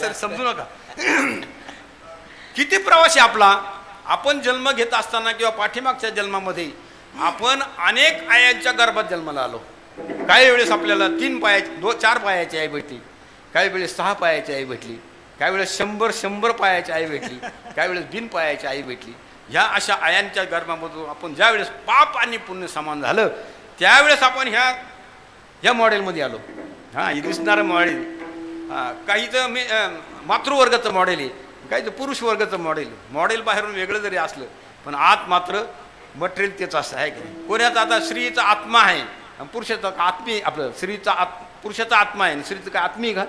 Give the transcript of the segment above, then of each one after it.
Sir समजू नका. किती प्रवास आहे आपला आपण जन्म घेत असताना किंवा पाठीमागच्या जन्मामध्ये आपण अनेक आयांच्या गर्भात जन्माला आलो. काही वेळेस आपल्याला तीन पायाची दो चार पायाची आई भेटली. काही वेळेस सहा पायाची आई भेटली. काही वेळेस शंभर शंभर पायाची आई भेटली. काही वेळेस बिन पायाची आई भेटली. ह्या अशा आयांच्या गर्भामधून आपण ज्या वेळेस पाप आणि पुण्य समान झालं त्यावेळेस आपण ह्या ह्या मॉडेलमध्ये आलो. हां हे दिसणारं मॉडेल. काहीचं मी मातृवर्गाचं मॉडेल आहे. काहीचं पुरुष वर्गाचं मॉडेल मॉडेल बाहेरून वेगळं जरी असलं पण आत मात्र मटेरियल तेच असं आहे की नाही. कोण्याचा आता स्त्रीचा आत्मा आहे पुरुषाचा आत्मी आपलं स्त्रीचा आत पुरुषाचा आत्मा आहे आणि स्त्रीचं काय आत्मी आहे का?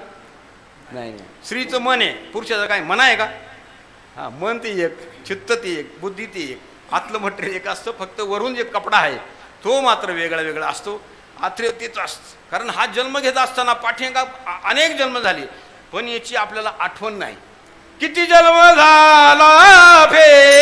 नाही नाही. स्त्रीचं मन आहे. पुरुषाचं काय मन आहे का? हां मन ते एक चित्त ते एक बुद्धी ते एक. आतलं मटेरियल एक असतं फक्त वरून जे कपडा आहे तो मात्र वेगळा वेगळा असतो. आत्रेय असतं कारण हा जन्म घेत असताना पाठींगा अनेक जन्म झाले. पण याची आपल्याला आठवण नाही. किती जन्म झाला फे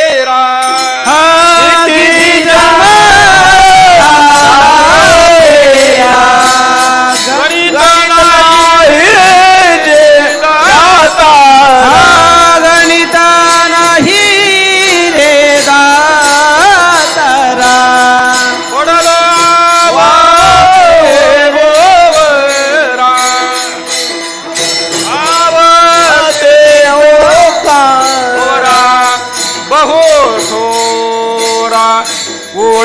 O.